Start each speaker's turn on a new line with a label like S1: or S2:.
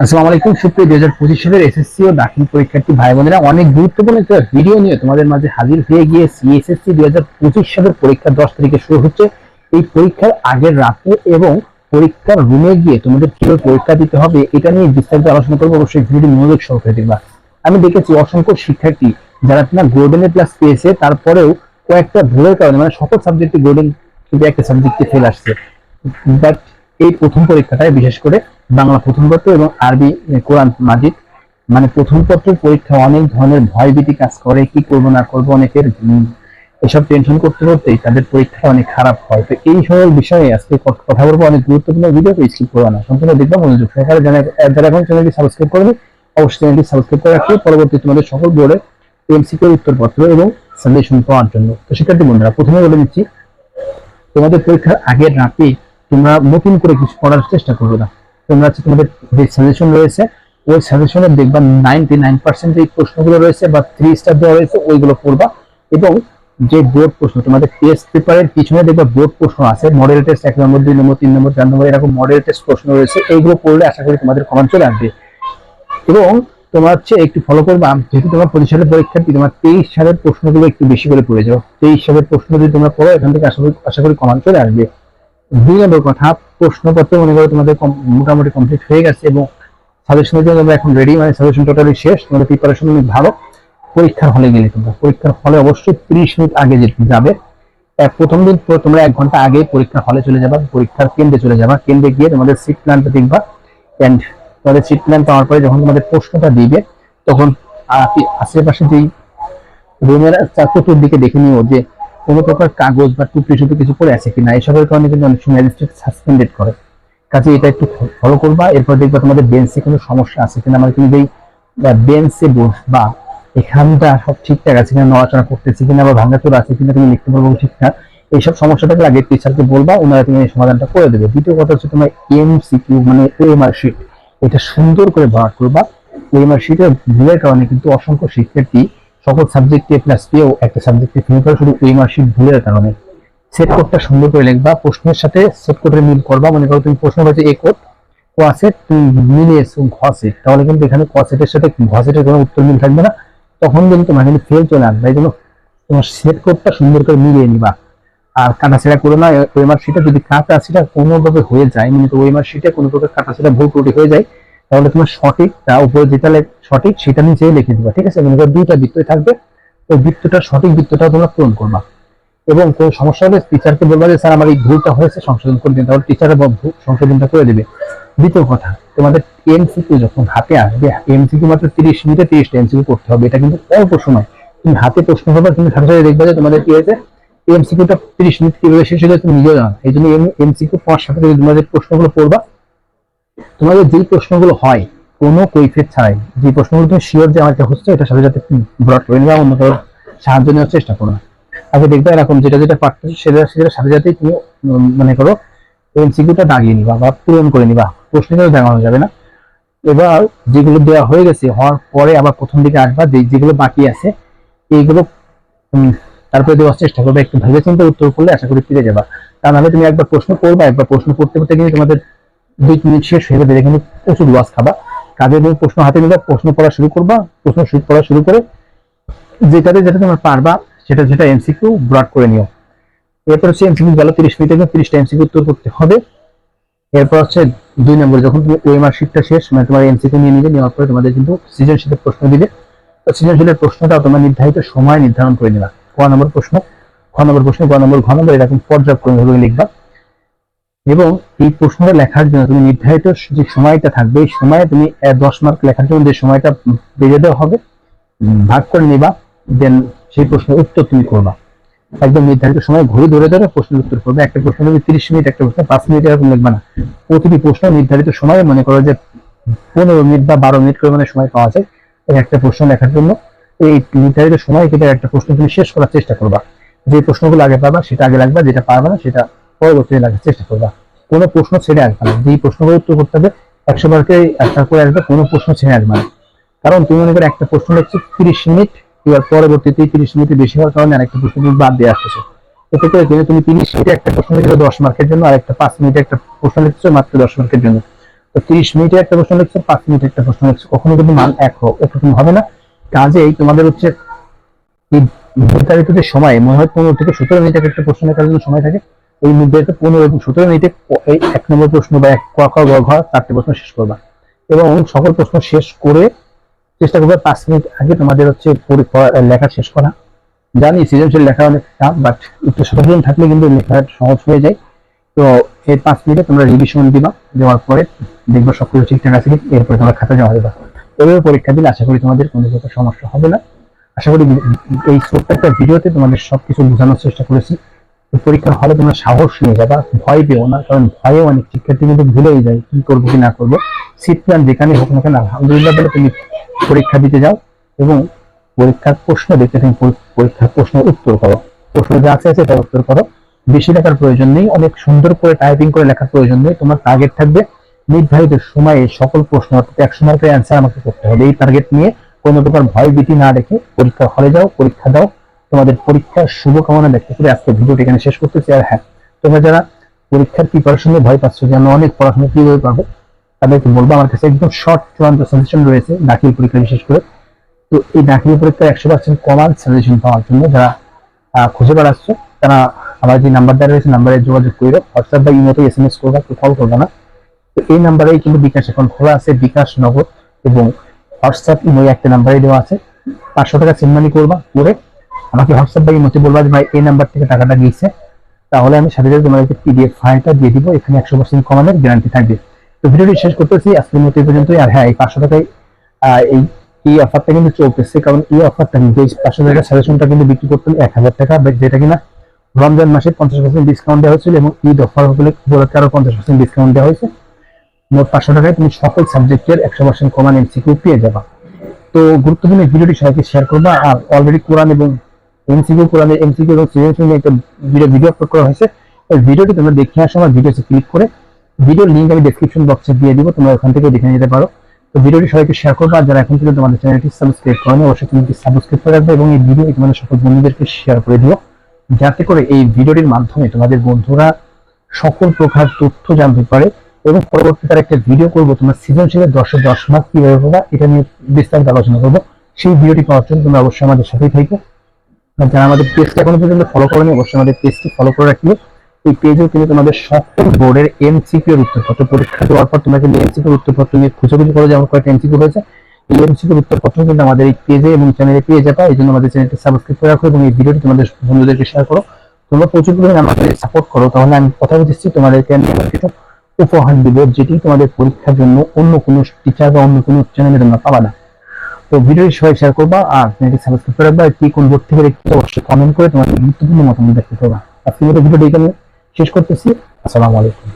S1: আসসালামু আলাইকুম, সুপ্রিয় দুই হাজার পঁচিশ সালের এসএসসি ও দাখিল পরীক্ষার্থী ভাই বোনেরা অনেক গুরুত্বপূর্ণ একটা ভিডিও নিয়ে তোমাদের মাঝে হাজির হয়ে দুই হাজার পঁচিশ সালের পরীক্ষা দশ তারিখে শুরু হচ্ছে। এই পরীক্ষার আগের রাতে এবং পরীক্ষার রুমে গিয়ে তোমাদের কীভাবে পরীক্ষা দিতে হবে, এটা নিয়ে বিস্তারিত আলোচনা করব। অবশ্যই ভিডিও মনোযোগ সহকারে দেখবা। আমি দেখেছি অসংখ্য শিক্ষার্থী যারা কিনা গোল্ডেনের ক্লাস পেয়েছে, তারপরেও কয়েকটা ভুলের কারণে মানে সকল সাবজেক্টে গোল্ডেন একটা সাবজেক্টে ফেল আসছে। বাট এই প্রথম পরীক্ষাটায় বিশেষ করে বাংলা প্রথম পত্র এবং আরবি কোরআন মাজিদ। মানে প্রথম পত্রের পরীক্ষা অনেক ধরনের ভয়ভীতি কাজ করে, কি করব, না করব, অনেকের এসব টেনশন করতে করতেই তাদের পরীক্ষা অনেক খারাপ হয়। তো এই সকল বিষয়ে আজকে কথা বলব, অনেক গুরুত্বপূর্ণ ভিডিও স্কিপ করব না সম্পূর্ণ দেখব, মনোযোগ সহকারে যারা এখন চ্যানেলটি সাবস্ক্রাইব করবে। অবশ্যই চ্যানেলটি সাবস্ক্রাইব করে রাখবে। পরবর্তী তোমাদের সকল বোর্ডে এমসিকিউর উত্তরপত্র এবং সাজেশন পাওয়ার জন্য। তো শিক্ষার্থী বন্ধুরা, প্রথমে বলে দিচ্ছি, তোমাদের পরীক্ষার আগের রাতে তোমরা নতুন করে কিছু পড়ার চেষ্টা করবে না। তোমরা হচ্ছে তোমাদের যে সাজেশন রয়েছে, ওই সাজেশনে দেখবা নাইনটি নাইন পার্সেন্ট যে প্রশ্নগুলো রয়েছে বা থ্রি স্টার দেওয়া রয়েছে, ওইগুলো পড়বা। এবং যে বোর্ড প্রশ্ন, তোমাদের টেস্ট পেপারের পিছনে দেখবা বোর্ড প্রশ্ন আছে মডেল টেস্ট এক নম্বর, দুই নম্বর, তিন নম্বর, চার নম্বর, এরকম মডেল টেস্ট প্রশ্ন রয়েছে, এইগুলো পড়লে আশা করি তোমাদের কমান চলে আসবে। এবং তোমার হচ্ছে একটু ফলো করবা যেহেতু তোমার পঁচিশ সালের পরীক্ষার্থী, তোমার তেইশ সালের প্রশ্নগুলো একটু বেশি করে পড়ে যাও। তেইশ সালের প্রশ্ন যদি তোমরা পড়ো, এখান থেকে আশা করি আশা করি কমান চলে আসবে। দুই নম্বর কথা, প্রশ্নপত্র মনে করো তোমাদের মোটামুটি কমপ্লিট হয়ে গেছে এবং সাজেশনের জন্য তোমরা এখন রেডি মানে সাজেশন টোটালি শেষ, তোমাদের প্রিপারেশন অনেক ভালো। পরীক্ষার হলে গেলে তোমরা, পরীক্ষার হলে অবশ্যই তিরিশ মিনিট আগে যে যাবে। প্রথম দিন তোমরা এক ঘণ্টা আগে পরীক্ষার হলে চলে যাবা, পরীক্ষার কেন্দ্রে চলে যাবা। কেন্দ্রে গিয়ে তোমাদের সিট প্ল্যানটা দেখবা এন্ড তোমাদের সিট প্ল্যান পাওয়ার পরে যখন তোমাদের প্রশ্নটা দিবে, তখন আশেপাশে যেই রুমের চতুর্দিকে দেখে নিও যে কোনো প্রকার কাগজ বা টুকরি টুকরি কিছু পড়ে আছে কিনা এসবের কারণে কিন্তু অনেক সময় ম্যাজিস্ট্রেট সাসপেন্ডেড করে। কাজে এটা একটু ফলো করবা, এরপর দেখবা তোমাদের বেঞ্চে কোনো সমস্যা আছে কিনা। মানে তুমি যেই বেঞ্চে বসবা, এখানটা সব ঠিকঠাক আছে কিনা, নড়াচড়া করতেছে কিনা বা ভাঙাচোর আছে কিনা তুমি লিখতে পারব ঠিকঠাক এইসব সমস্যাটাকে আগে টিচারকে বলবা, ওনারা তুমি এই সমাধানটা করে দেবে। দ্বিতীয় কথা হচ্ছে তোমার এমসিকিউ মানে ওএমআর শিট এটা সুন্দর করে বার করবা। ওএমআর শিটের ভুলের কারণে কিন্তু অসংখ্য শিক্ষার্থী সকল সাবজেক্টে প্লাস পেয়েও একটা সাবজেক্টে ফেল করে শুধু ওএমআর শিট ভুলের কারণে। সেট কোডটা সুন্দর করে লিখবা, প্রশ্নের সাথে সেট কোডের মিল করবা। মনে করো তুমি প্রশ্ন হচ্ছে এ কোড ক সেট তুমি মিলিয়েছো ঘ সেট তাহলে কিন্তু এখানে ক সেটের সাথে ঘ সেটের কোনো উত্তর মিল থাকবে না। তখন কিন্তু তোমার কিন্তু ফেল চলে আসবে। এই জন্য তোমার সেট কোডটা সুন্দর করে মিলিয়ে নিবা। আর কাটা ছেঁড়া করো না ওয়েমার শিটে যদি কাটা সেটা কোনোভাবে হয়ে যায় মানে তো ওয়েমার শিটে কোনো প্রকার কাটা সেটা ভুল ত্রুটি হয়ে যায় তাহলে তোমার সঠিকটা উপরে যেটা সঠিক, সেটা নিচেই লিখে দিবা, ঠিক আছে? মনে দুইটা বৃত্তই থাকবে ওই বৃত্তটা সঠিক বৃত্তটা তোমরা পূরণ করবা। এবং কোনো সমস্যা হলে টিচারকে বলবা যে, স্যার, আমার এই ভুলটা হয়েছে, সংশোধন করে দিন। তাহলে টিচার সংশোধনটা করে দেবে। দ্বিতীয় কথা, তোমাদের এমসিকিউ যখন হাতে আসবে এমসিকিউ মাত্র তিরিশ মিনিটে তিরিশটা এমসিকিউ করতে হবে। এটা কিন্তু অল্প সময়। তুমি হাতে প্রশ্ন হবে তুমি সাথে সাথে দেখবে যে, তোমাদের কি হয়েছে? এমসিকিউটা তিরিশ মিনিট কীভাবে শেষ হয়ে তুমি নিজেও জানো এই জন্য এমসিকিউ সাথে সাথে তোমাদের প্রশ্নগুলো পড়বা তোমাদের যেই প্রশ্নগুলো হয়, কোনো কৈফিয়ত ছাড়াই যে প্রশ্নগুলো তুমি শিওর যে আমার হচ্ছে এটা সাথে সাথে ব্রড করে নেবা অন্য কারোর সাহায্য নেওয়ার চেষ্টা করো। না আগে দেখবে এরকম যেটা যেটা পারতেছো, সেটা সেটা সাথে সাথেই তুমি মনে করো এমসিকিউটা দাগিয়ে নিবা বা পূরণ করে নিবা। প্রশ্ন কিন্তু দেখানো যাবে না। এবার যেগুলো দেওয়া হয়ে গেছে, হওয়ার পরে আবার প্রথম দিকে আসবা, যে- যেগুলো বাকি আছে এইগুলো তারপরে দেওয়ার চেষ্টা করবে, একটু ভেবে চিন্তে উত্তর করলে আশা করি ফিরে যাবা। তা নাহলে তুমি একবার প্রশ্ন করবা, একবার প্রশ্ন করতে করতে কিন্তু তোমাদের দুই মিনিট শেষ হয়ে যাবে কিন্তু প্রচুর লস খাবা। কাজে তুমি প্রশ্ন হাতে নিবা, প্রশ্ন পড়া শুরু করবা, প্রশ্ন শুরু পড়া শুরু করে যেটাতে যেটা তোমার পারবা, সেটা যেটা এমসিকিউ ব্রড করে নিও। এরপর হচ্ছে এমসিকিউ গেল তিরিশ মিনিটে তিরিশটা এমসিকিউ উত্তর করতে হবে। এরপর হচ্ছে দুই নম্বর, যখন তুমি ওএমআর শিটটা শেষ মানে তোমার এমসিকিউ নিয়ে নিবে, নেওয়ার পরে তোমাদের কিন্তু সৃজনশীলের প্রশ্ন তো সৃজনশীলের প্রশ্নটা তোমার নির্ধারিত সময় নির্ধারণ করে নিবা। ক নম্বর প্রশ্ন, খ নম্বর প্রশ্ন, গ নম্বর, ঘ নম্বর এরকম পর্যায়ক্রমে লিখবা। এবং এই প্রশ্নটা লেখার জন্য তুমি নির্ধারিত যে সময়টা থাকবে, এই সময়ে তুমি দশ মার্ক লেখার জন্য যে সময়টা বেজে দেওয়া হবে ভাগ করে নিবা দেন সেই প্রশ্নের উত্তর তুমি করবা। একদম নির্ধারিত সময় ঘুরে ধরে ধরে প্রশ্নের উত্তর করবে। একটা প্রশ্ন তুমি তিরিশ মিনিট, একটা প্রশ্ন পাঁচ মিনিট এরকম লিখবা না। প্রতিটি প্রশ্ন নির্ধারিত সময়ে মনে করো যে পনেরো মিনিট বা বারো মিনিট করে মানে সময় পাওয়া যায় এই একটা প্রশ্ন লেখার জন্য। এই নির্ধারিত সময় কেটে একটা প্রশ্ন তুমি শেষ করার চেষ্টা করবা। যে প্রশ্নগুলো আগে পাবা, সেটা আগে লাগবে যেটা পারবা না, সেটা পরবর্তীতে লাগার চেষ্টা করবা। কোনো প্রশ্ন ছেড়ে আসবে না। যেই প্রশ্নগুলো উত্তর করতে হবে একশো বারকে একটা করে আসবে, কোনো প্রশ্ন ছেড়ে আসবে না। কারণ তুমি মনে করো একটা প্রশ্ন লিখছো, তিরিশ মিনিট, এবার পরবর্তীতে তিরিশ মিনিটে বেশি হওয়ার কারণে আরেকটা প্রশ্ন তুমি বাদ দিয়ে আসতেছো। এতে করে কিন্তু তুমি তিরিশ মিনিটে একটা প্রশ্ন লিখছো দশ মার্কের জন্য আর একটা পাঁচ মিনিটে একটা প্রশ্ন লিখছো মাত্র দশ মার্কের জন্য। তো তিরিশ মিনিটে একটা প্রশ্ন লিখছো, পাঁচ মিনিটে একটা প্রশ্ন লিখছো। কখনো কিন্তু মান এক হোক, এরকম হবে না। কাজেই তোমাদের হচ্ছে নির্ধারিত সময়, মনে হয় পনেরো থেকে সতেরো মিনিট একটা প্রশ্ন লেখার জন্য সময় থাকে। এই নির্ধারিত পনেরো এবং সতেরো এই এক নম্বর প্রশ্ন বা এক ক খ গ ঘ চারটে প্রশ্ন শেষ করবা। এবং সকল প্রশ্ন শেষ করে চেষ্টা করবে পাঁচ মিনিট আগে তোমাদের হচ্ছে লেখা শেষ করা। জানি সৃজনশীল লেখা অনেক টাফ বাট একটু সচেতন থাকলে কিন্তু লেখা সহজ হয়ে যায়। তো এই পাঁচ মিনিটে তোমরা রিভিশন দিবা, দেওয়ার পরে দেখবে সবকিছু ঠিকঠাক আছে এরপরে তোমরা খাতা জমা দেবা। এভাবে পরীক্ষা দিলে আশা করি তোমাদের কোনো সমস্যা হবে না। আশা করি এই একটা ভিডিওতে তোমাদের সবকিছু বোঝানোর চেষ্টা করেছি। পরীক্ষার হলে তোমরা সাহস নিয়ে যাবা, ভয় পেও না, কারণ ভয়ে অনেক শিক্ষার্থী কিন্তু ভুলেই যায় কি করব কি না করব। সিট প্ল্যান যেখানে হোক না কেন, আলহামদুলিল্লাহ বলে তুমি পরীক্ষা দিতে যাও এবং পরীক্ষার প্রশ্ন দেখতে তুমি পরীক্ষার প্রশ্নের উত্তর করো। প্রশ্ন যা আছে আছে তার উত্তর করো। বেশি লেখার প্রয়োজন নেই, অনেক সুন্দর করে টাইপিং করে লেখার প্রয়োজন নেই, তোমার টার্গেট থাকবে নির্ধারিত সময়ে সকল প্রশ্ন, অর্থাৎ একশো মার্কের অ্যান্সার আমাকে করতে হবে। এই টার্গেট নিয়ে কোনো প্রকার ভয় ভীতি না রেখে পরীক্ষা হলে যাও, পরীক্ষা দাও তোমাদের পরীক্ষার শুভকামনা ব্যক্ত করে আজকে ভিডিওটি এখানে শেষ করতেছি। আর হ্যাঁ তোমরা যারা পরীক্ষার প্রিপারেশনে ভয় পাচ্ছ যে আমরা অনেক পড়াশোনা কীভাবে পারব, তাদেরকে বলব, আমার কাছে একদম শর্ট চূড়ান্ত সাজেশন রয়েছে দাখিল পরীক্ষা বিশেষ করে। তো এই দাখিল পরীক্ষার একশো পার্সেন্ট কমান সাজেশন পাওয়ার জন্য যারা খুঁজে বেড়াচ্ছ, তারা আমার যে নাম্বার দেওয়া রয়েছে নাম্বারে যোগাযোগ করবে হোয়াটসঅ্যাপ বা ইমেতে এস এম এস করবা কেউ কল করবে না। তো এই নাম্বারেই কিন্তু বিকাশ, এখন খোলা আছে বিকাশ নগদ এবং হোয়াটসঅ্যাপ ইমো একটা নাম্বারে দেওয়া আছে। পাঁচশো টাকা সেন্ড করবা, করে আমাকে হোয়াটসঅ্যাপ বা ইমোতে বলবা যে, ভাই, এই নাম্বার থেকে টাকাটা গিয়েছে তাহলে আমি সাথে সাথে তোমাদেরকে পিডিএফ ফাইলটা দিয়ে দিব। এখানে একশো পার্সেন্ট কমানোর গ্যারান্টি থাকবে। তো ভিডিওটি শেষ করতেছি। আজকের মতো এই পর্যন্তই। আর হ্যাঁ এই পাঁচশো টাকায় এই এই অফারটা কিন্তু চলতেছে। কারণ এই অফারটা কিন্তু এই পাঁচশো টাকার সাজেশনটা কিন্তু বিক্রি করতেন এক হাজার টাকা যেটা কিনা রমজান মাসে পঞ্চাশ পার্সেন্ট ডিসকাউন্ট দেওয়া হয়েছিল এবং ঈদ অফারগুলো উপলক্ষে আরও পঞ্চাশ পার্সেন্ট ডিসকাউন্ট দেওয়া হয়েছে। মোট পাঁচশো টাকায় তুমি সকল সাবজেক্টের একশো পার্সেন্ট কমান এমসিকিউ পেয়ে যাবা। তো গুরুত্বপূর্ণ ভিডিওটি সবাইকে শেয়ার করবা। আর অলরেডি কোরআন এবং এমসিকিউ কোরআনের এমসিকিউ এবং সৃজনশীল একটা ভিডিও ভিডিও আপলোড করা হয়েছে। ওই ভিডিওটি তোমরা দেখে আসো, আমার ভিডিওতে ক্লিক করে ভিডিওর লিঙ্ক আমি বক্সে দিয়ে দিব, তোমরা ওখান থেকে দেখে নিতে পারো। তো ভিডিওটি সবাইকে শেয়ার করবা, আর যারা এখন পর্যন্ত আমাদের চ্যানেলটি সাবস্ক্রাইব করেনি, অবশ্যই চ্যানেলটি সাবস্ক্রাইব করে রাখবে এবং এই ভিডিও তোমাদের সকল বন্ধুদেরকে শেয়ার করে দিও। যাতে করে এই ভিডিওটির মাধ্যমে তোমাদের বন্ধুরা সকল প্রকার তথ্য জানতে পারে এবং পরবর্তীতে একটা ভিডিও করব, তোমার সৃজনশীলের দশে দশ মার্ক কীভাবে এটা নিয়ে বিস্তারিত আলোচনা করব। সেই ভিডিওটি পাওয়ার জন্য তোমরা অবশ্যই আমাদের সাথেই থাকবে। যারা আমাদের পেজটা এখনও পর্যন্ত ফলো করেনি, অবশ্যই আমাদের পেজটি ফলো করে রাখবে এই পেজেও কিন্তু তোমাদের সকল বোর্ডের এর উত্তরপত্র পরীক্ষা দেওয়ার পর তোমরা কিন্তু এমসিকিউ উত্তরপত্র নিয়ে করো যে আমার কয়েকটা হয়েছে। এই এমসিকিউ উত্তরপত্র কিন্তু আমাদের এই পেজে এবং চ্যানেলে পেয়ে যাবে। এই জন্য আমাদের চ্যানেলটি সাবস্ক্রাইব করে রাখো এবং এই ভিডিওটি তোমাদের বন্ধুদেরকে শেয়ার করো। তোমরা প্রচুর পরিমাণে আমাদের সাপোর্ট করো। তাহলে আমি কথা বলতেছি, তোমাদেরকে আমি উপহার দিব, যেটি তোমাদের পরীক্ষার জন্য অন্য কোনো টিচার বা অন্য কোনো চ্যানেলে তোমরা পাবা না। তো ভিডিওটি সবাই শেয়ার করবা আর চ্যানেলটি সাবস্ক্রাইব করে রাখবা। কি কোন বোর্ড থেকে দেখতে অবশ্যই কমেন্ট করে তোমার গুরুত্বপূর্ণ মতামত দেখতে পাবা। মতো ভিডিওটি এখানে শেষ করতেছি। আসসালামু আলাইকুম।